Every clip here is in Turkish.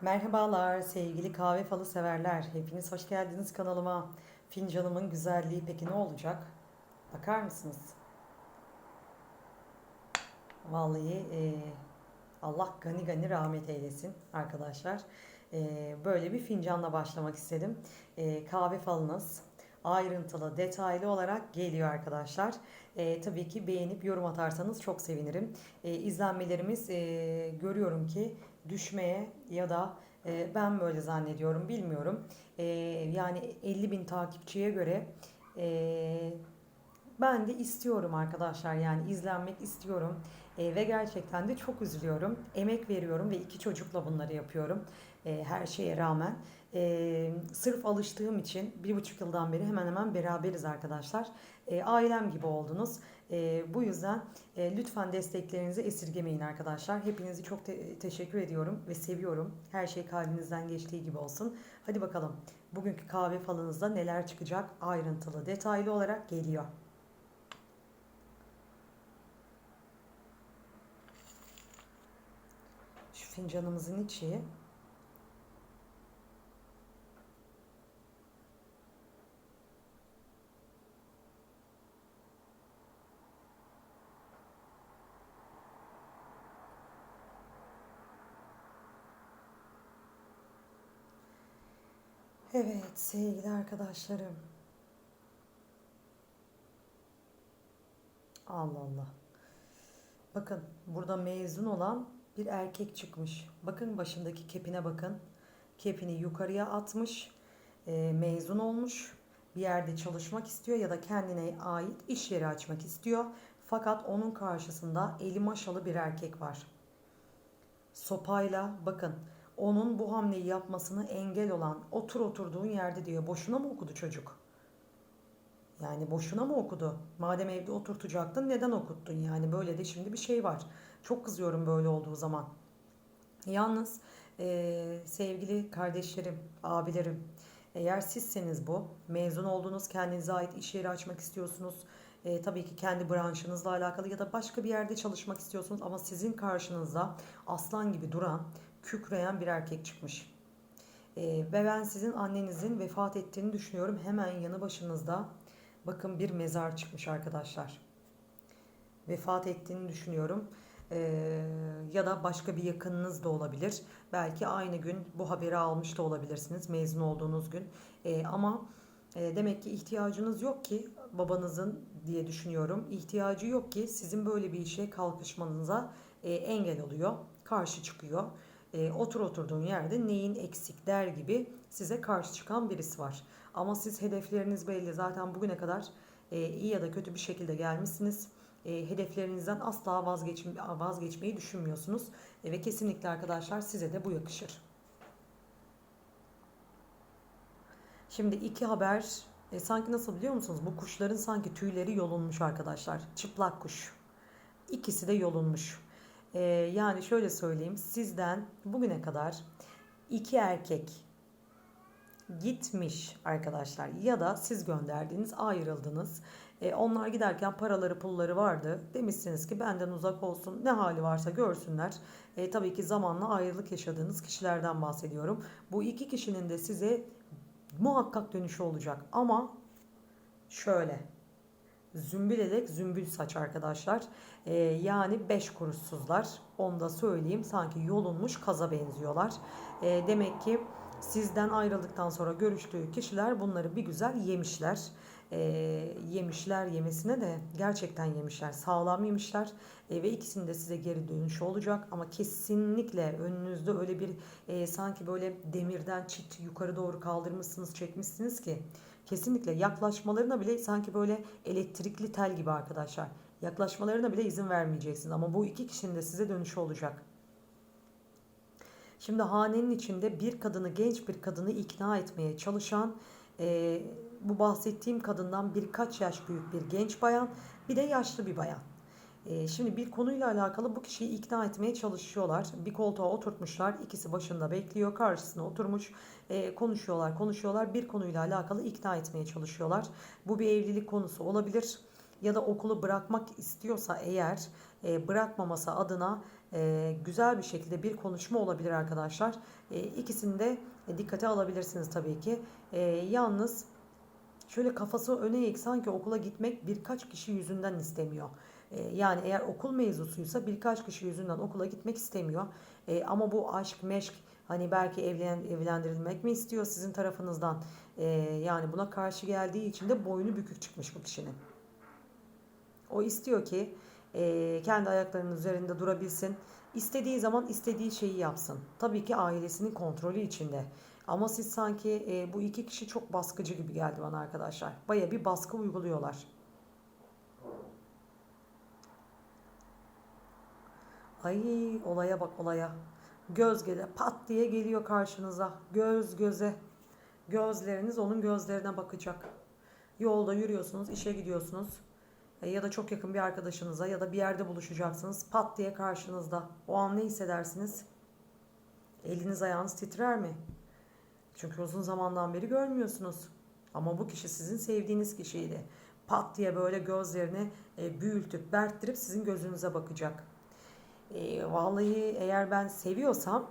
Merhabalar sevgili kahve falı severler. Hepiniz hoş geldiniz kanalıma. Fincanımın güzelliği peki ne olacak? Bakar mısınız? Vallahi e, Allah gani gani rahmet eylesin arkadaşlar. E, böyle bir fincanla başlamak istedim. E, kahve falınız ayrıntılı, detaylı olarak geliyor arkadaşlar. E, tabii ki beğenip yorum atarsanız çok sevinirim. E, izlenmelerimiz e, görüyorum ki düşmeye ya da e, ben böyle zannediyorum bilmiyorum. E, yani 50 bin takipçiye göre e, ben de istiyorum arkadaşlar yani izlenmek istiyorum E, ve gerçekten de çok üzülüyorum. Emek veriyorum ve iki çocukla bunları yapıyorum E, her şeye rağmen. E, sırf alıştığım için bir buçuk yıldan beri hemen hemen beraberiz arkadaşlar. E, ailem gibi oldunuz. E, bu yüzden e, lütfen desteklerinizi esirgemeyin arkadaşlar. Hepinizi çok te- teşekkür ediyorum ve seviyorum. Her şey kalbinizden geçtiği gibi olsun. Hadi bakalım bugünkü kahve falınızda neler çıkacak ayrıntılı detaylı olarak geliyor. Fincanımızın içi Evet sevgili arkadaşlarım. Allah Allah. Bakın burada mezun olan bir erkek çıkmış. Bakın başındaki kepine bakın. Kepini yukarıya atmış. e, mezun olmuş. Bir yerde çalışmak istiyor ya da kendine ait iş yeri açmak istiyor. Fakat onun karşısında eli maşalı bir erkek var. Sopayla bakın onun bu hamleyi yapmasını engel olan otur oturduğun yerde diyor. Boşuna mı okudu çocuk? Yani boşuna mı okudu? Madem evde oturtacaktın neden okuttun? Yani böyle de şimdi bir şey var. Çok kızıyorum böyle olduğu zaman. Yalnız eee, sevgili kardeşlerim, abilerim, eğer sizseniz bu, mezun oldunuz, kendinize ait iş yeri açmak istiyorsunuz, eee, tabii ki kendi branşınızla alakalı ya da başka bir yerde çalışmak istiyorsunuz ama sizin karşınızda aslan gibi duran, kükreyen bir erkek çıkmış. Eee, ve ben sizin annenizin vefat ettiğini düşünüyorum. Hemen yanı başınızda bakın bir mezar çıkmış arkadaşlar vefat ettiğini düşünüyorum. Ee, ya da başka bir yakınınız da olabilir. Belki aynı gün bu haberi almış da olabilirsiniz mezun olduğunuz gün. Ee, ama e, demek ki ihtiyacınız yok ki babanızın diye düşünüyorum. İhtiyacı yok ki sizin böyle bir işe kalkışmanıza e, engel oluyor, karşı çıkıyor. E, otur oturduğun yerde neyin eksik der gibi size karşı çıkan birisi var. Ama siz hedefleriniz belli. Zaten bugüne kadar e, iyi ya da kötü bir şekilde gelmişsiniz e, hedeflerinizden asla vazgeç, vazgeçmeyi düşünmüyorsunuz. E, ve kesinlikle arkadaşlar size de bu yakışır. Şimdi iki haber e, sanki nasıl biliyor musunuz? Bu kuşların sanki tüyleri yolunmuş arkadaşlar. Çıplak kuş. İkisi de yolunmuş. E, yani şöyle söyleyeyim. Sizden bugüne kadar iki erkek gitmiş arkadaşlar ya da siz gönderdiğiniz ayrıldınız. E, onlar giderken paraları pulları vardı. Demişsiniz ki benden uzak olsun ne hali varsa görsünler. E, tabii ki zamanla ayrılık yaşadığınız kişilerden bahsediyorum. Bu iki kişinin de size muhakkak dönüşü olacak ama şöyle zümbül elek zümbül saç arkadaşlar. E, yani beş kuruşsuzlar. Onu da söyleyeyim. Sanki yolunmuş kaza benziyorlar. E, demek ki sizden ayrıldıktan sonra görüştüğü kişiler bunları bir güzel yemişler. E, yemişler yemesine de gerçekten yemişler. Sağlam yemişler. E, ve ikisinde size geri dönüşü olacak. Ama kesinlikle önünüzde öyle bir e, sanki böyle demirden çit yukarı doğru kaldırmışsınız çekmişsiniz ki kesinlikle yaklaşmalarına bile sanki böyle elektrikli tel gibi arkadaşlar. Yaklaşmalarına bile izin vermeyeceksiniz. Ama bu iki kişinin de size dönüşü olacak. Şimdi hanenin içinde bir kadını, genç bir kadını ikna etmeye çalışan e, bu bahsettiğim kadından birkaç yaş büyük bir genç bayan, bir de yaşlı bir bayan. E, şimdi bir konuyla alakalı bu kişiyi ikna etmeye çalışıyorlar. Bir koltuğa oturtmuşlar, ikisi başında bekliyor, karşısına oturmuş, e, konuşuyorlar, konuşuyorlar. Bir konuyla alakalı ikna etmeye çalışıyorlar. Bu bir evlilik konusu olabilir ya da okulu bırakmak istiyorsa eğer e, bırakmaması adına e, güzel bir şekilde bir konuşma olabilir arkadaşlar. E, ikisini de e, dikkate alabilirsiniz tabii ki. E, yalnız şöyle kafası öne eğik sanki okula gitmek birkaç kişi yüzünden istemiyor. E, yani eğer okul mevzusuysa birkaç kişi yüzünden okula gitmek istemiyor. E, ama bu aşk, meşk hani belki evlen, evlendirilmek mi istiyor sizin tarafınızdan? E, yani buna karşı geldiği için de boynu bükük çıkmış bu kişinin. O istiyor ki e, kendi ayaklarının üzerinde durabilsin. İstediği zaman istediği şeyi yapsın. Tabii ki ailesinin kontrolü içinde. Ama siz sanki e, bu iki kişi çok baskıcı gibi geldi bana arkadaşlar. Baya bir baskı uyguluyorlar. Ay olaya bak olaya. Göz göze pat diye geliyor karşınıza. Göz göze. Gözleriniz onun gözlerine bakacak. Yolda yürüyorsunuz, işe gidiyorsunuz. E, Ya da çok yakın bir arkadaşınıza ya da bir yerde buluşacaksınız. Pat diye karşınızda. O an ne hissedersiniz? Eliniz ayağınız titrer mi? Çünkü uzun zamandan beri görmüyorsunuz. Ama bu kişi sizin sevdiğiniz kişiydi. Pat diye böyle gözlerini e, büyültüp, berktirip sizin gözünüze bakacak. E, vallahi eğer ben seviyorsam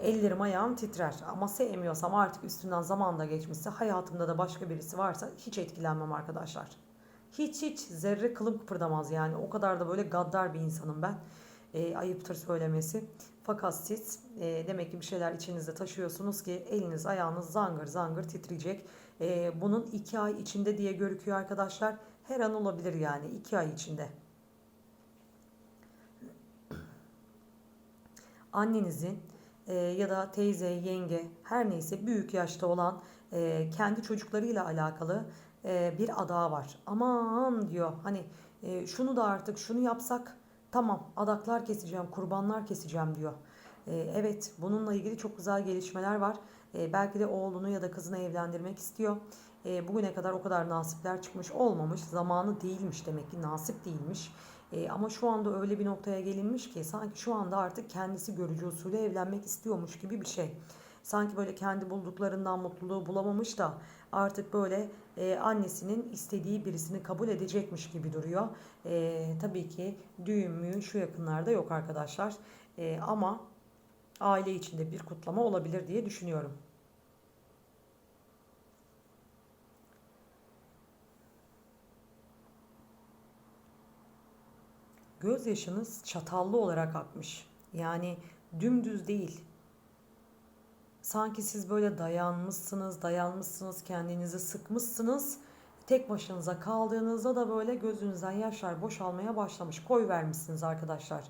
ellerim ayağım titrer. Ama sevmiyorsam artık üstünden zaman da geçmişse hayatımda da başka birisi varsa hiç etkilenmem arkadaşlar. Hiç hiç zerre kılım kıpırdamaz yani. O kadar da böyle gaddar bir insanım ben. E, ayıptır söylemesi. Fakat siz e, demek ki bir şeyler içinizde taşıyorsunuz ki eliniz ayağınız zangır zangır titreyecek. E, bunun iki ay içinde diye görüküyor arkadaşlar. Her an olabilir yani iki ay içinde. Annenizin e, ya da teyze, yenge her neyse büyük yaşta olan e, kendi çocuklarıyla alakalı e, bir adağı var. Aman diyor hani e, şunu da artık şunu yapsak tamam adaklar keseceğim, kurbanlar keseceğim diyor. E, evet bununla ilgili çok güzel gelişmeler var. Belki de oğlunu ya da kızını evlendirmek istiyor. Bugüne kadar o kadar nasipler çıkmış olmamış. Zamanı değilmiş demek ki nasip değilmiş. Ama şu anda öyle bir noktaya gelinmiş ki sanki şu anda artık kendisi görücü usulü evlenmek istiyormuş gibi bir şey. Sanki böyle kendi bulduklarından mutluluğu bulamamış da artık böyle e, annesinin istediği birisini kabul edecekmiş gibi duruyor. E, tabii ki düğün müğün şu yakınlarda yok arkadaşlar. E, ama aile içinde bir kutlama olabilir diye düşünüyorum. Gözyaşınız çatallı olarak akmış. Yani dümdüz değil. Sanki siz böyle dayanmışsınız, dayanmışsınız, kendinizi sıkmışsınız. Tek başınıza kaldığınızda da böyle gözünüzden yaşlar boşalmaya başlamış. Koy vermişsiniz arkadaşlar.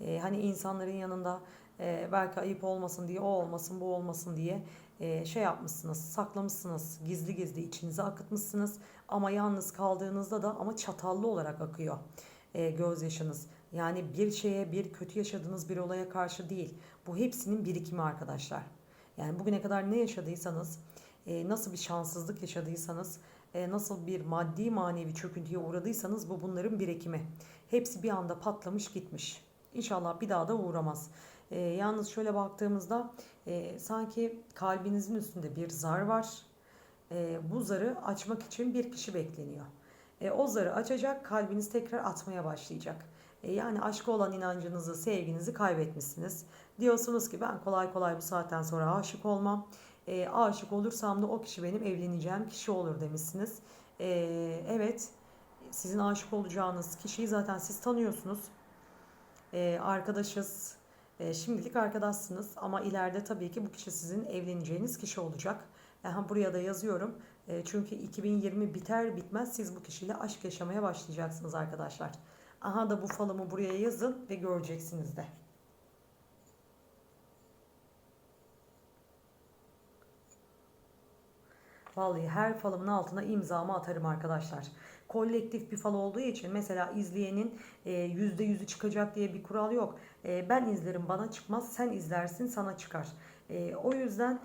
Ee, hani insanların yanında e, belki ayıp olmasın diye, o olmasın, bu olmasın diye e, şey yapmışsınız, saklamışsınız, gizli gizli içinize akıtmışsınız. Ama yalnız kaldığınızda da ama çatallı olarak akıyor e, gözyaşınız. Yani bir şeye, bir kötü yaşadığınız bir olaya karşı değil. Bu hepsinin birikimi arkadaşlar. Yani bugüne kadar ne yaşadıysanız, e, nasıl bir şanssızlık yaşadıysanız, e, nasıl bir maddi manevi çöküntüye uğradıysanız bu bunların birikimi. Hepsi bir anda patlamış gitmiş. İnşallah bir daha da uğramaz. E, yalnız şöyle baktığımızda e, sanki kalbinizin üstünde bir zar var. E, bu zarı açmak için bir kişi bekleniyor. E, o zarı açacak, kalbiniz tekrar atmaya başlayacak. E, yani aşka olan inancınızı, sevginizi kaybetmişsiniz. Diyorsunuz ki ben kolay kolay bu saatten sonra aşık olmam. E, aşık olursam da o kişi benim evleneceğim kişi olur demişsiniz. E, evet, sizin aşık olacağınız kişiyi zaten siz tanıyorsunuz. E, arkadaşız, e, şimdilik arkadaşsınız ama ileride tabii ki bu kişi sizin evleneceğiniz kişi olacak. Aha, buraya da yazıyorum. E, çünkü 2020 biter bitmez siz bu kişiyle aşk yaşamaya başlayacaksınız arkadaşlar. Aha da bu falımı buraya yazın ve göreceksiniz de. Vallahi her falımın altına imzamı atarım arkadaşlar. Kolektif bir fal olduğu için mesela izleyenin e, yüzde yüzü çıkacak diye bir kural yok. E, ben izlerim bana çıkmaz, sen izlersin sana çıkar. E, o yüzden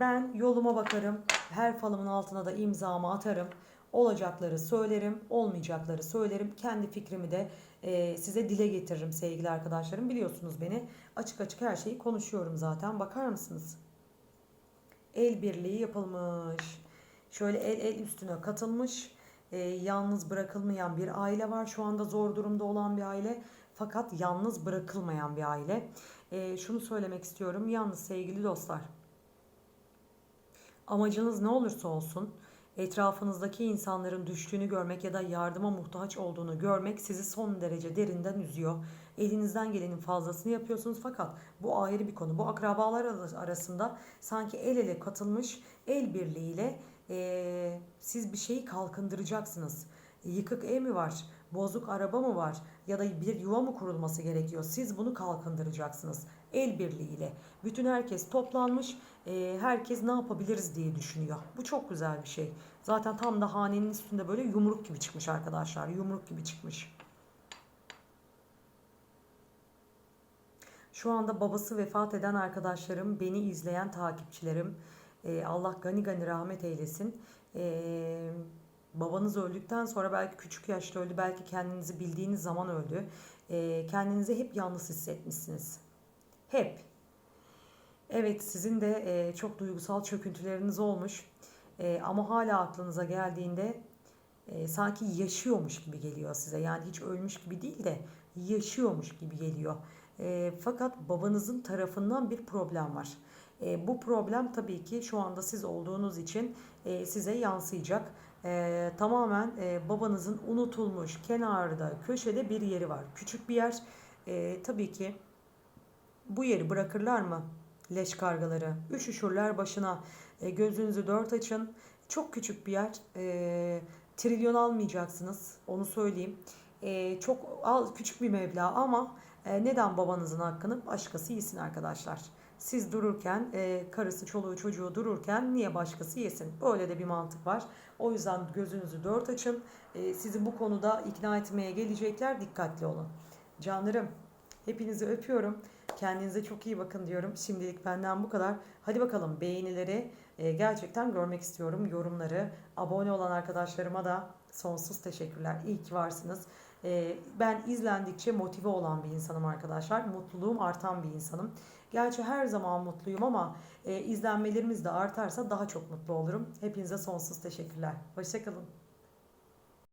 ben yoluma bakarım. Her falımın altına da imzamı atarım. Olacakları söylerim, olmayacakları söylerim. Kendi fikrimi de e, size dile getiririm sevgili arkadaşlarım. Biliyorsunuz beni açık açık her şeyi konuşuyorum zaten. Bakar mısınız? El birliği yapılmış. Şöyle el el üstüne katılmış. E, yalnız bırakılmayan bir aile var. Şu anda zor durumda olan bir aile. fakat yalnız bırakılmayan bir aile. Ee, şunu söylemek istiyorum. Yalnız sevgili dostlar. Amacınız ne olursa olsun etrafınızdaki insanların düştüğünü görmek ya da yardıma muhtaç olduğunu görmek sizi son derece derinden üzüyor. Elinizden gelenin fazlasını yapıyorsunuz fakat bu ayrı bir konu. Bu akrabalar arasında sanki el ele katılmış el birliğiyle eee, siz bir şeyi kalkındıracaksınız. Yıkık ev mi var? Bozuk araba mı var? Ya da bir yuva mı kurulması gerekiyor? Siz bunu kalkındıracaksınız. El birliğiyle. Bütün herkes toplanmış. eee, herkes ne yapabiliriz diye düşünüyor. Bu çok güzel bir şey. Zaten tam da hanenin üstünde böyle yumruk gibi çıkmış arkadaşlar. Yumruk gibi çıkmış. Şu anda babası vefat eden arkadaşlarım, beni izleyen takipçilerim, e, Allah gani gani rahmet eylesin. E, babanız öldükten sonra belki küçük yaşta öldü, belki kendinizi bildiğiniz zaman öldü. E, kendinizi hep yalnız hissetmişsiniz. Hep. Evet, sizin de e, çok duygusal çöküntüleriniz olmuş. E, ama hala aklınıza geldiğinde e, sanki yaşıyormuş gibi geliyor size. Yani hiç ölmüş gibi değil de yaşıyormuş gibi geliyor. E, fakat babanızın tarafından bir problem var. E, bu problem tabii ki şu anda siz olduğunuz için e, size yansıyacak. E, tamamen e, babanızın unutulmuş kenarda köşede bir yeri var. Küçük bir yer. E, tabii ki bu yeri bırakırlar mı? Leş kargaları. Üşüşürler başına. E, gözünüzü dört açın. Çok küçük bir yer. E, trilyon almayacaksınız. Onu söyleyeyim. E, çok al küçük bir meblağ ama e, neden babanızın hakkını başkası yesin arkadaşlar? Siz dururken, e, karısı, çoluğu, çocuğu dururken niye başkası yesin? Böyle de bir mantık var. O yüzden gözünüzü dört açın. E, sizi bu konuda ikna etmeye gelecekler. Dikkatli olun. Canlarım, hepinizi öpüyorum. Kendinize çok iyi bakın diyorum. Şimdilik benden bu kadar. Hadi bakalım beğenileri e, gerçekten görmek istiyorum. Yorumları, abone olan arkadaşlarıma da sonsuz teşekkürler. İyi ki varsınız. E, ben izlendikçe motive olan bir insanım arkadaşlar. Mutluluğum artan bir insanım. Gerçi her zaman mutluyum ama e, izlenmelerimiz de artarsa daha çok mutlu olurum. Hepinize sonsuz teşekkürler. Hoşçakalın.